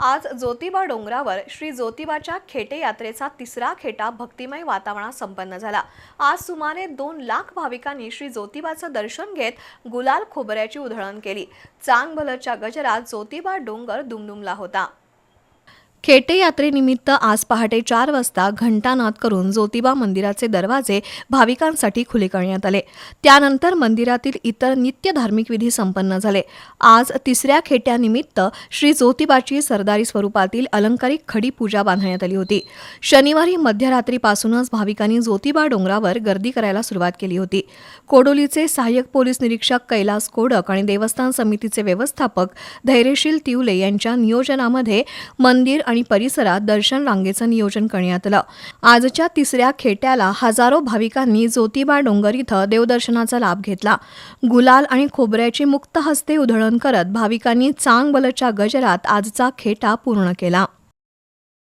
आज ज्योतिबा डोंगरावर श्री ज्योतिबाच्या खेटे यात्रेचा तिसरा खेटा भक्तिमय वातावरणात संपन्न झाला. आज सुमारे दोन लाख भाविकांनी श्री ज्योतिबाचं दर्शन घेत गुलाल खोबऱ्याची उधळण केली. चांगभलच्या गजरात ज्योतिबा डोंगर दुमदुमला होता. खेटे यात्रेनिमित्त आज पहाटे चार वाजता घंटानाद करून ज्योतिबा मंदिराचे दरवाजे भाविकांसाठी खुले करण्यात आले. त्यानंतर मंदिरातील इतर नित्य धार्मिक विधी संपन्न झाले. आज तिसऱ्या खेट्यानिमित्त श्री ज्योतिबाची सरदारी स्वरूपातील अलंकारिक खडी पूजा बांधण्यात आली होती. शनिवारी मध्यरात्रीपासूनच भाविकांनी ज्योतिबा डोंगरावर गर्दी करायला सुरुवात केली होती. कोडोलीचे सहाय्यक पोलीस निरीक्षक कैलास कोडक आणि देवस्थान समितीचे व्यवस्थापक धैर्यशील तिवले यांच्या नियोजनामध्ये मंदिर आणि परिसरात दर्शन रांगेचं नियोजन करण्यात आलं. आजच्या तिसऱ्या खेट्याला हजारो भाविकांनी ज्योतिबा डोंगर इथं देवदर्शनाचा लाभ घेतला. गुलाल आणि खोबऱ्याची मुक्त हस्ते उधळण करत भाविकांनी चांगबलच्या गजरात आजचा खेटा पूर्ण केला.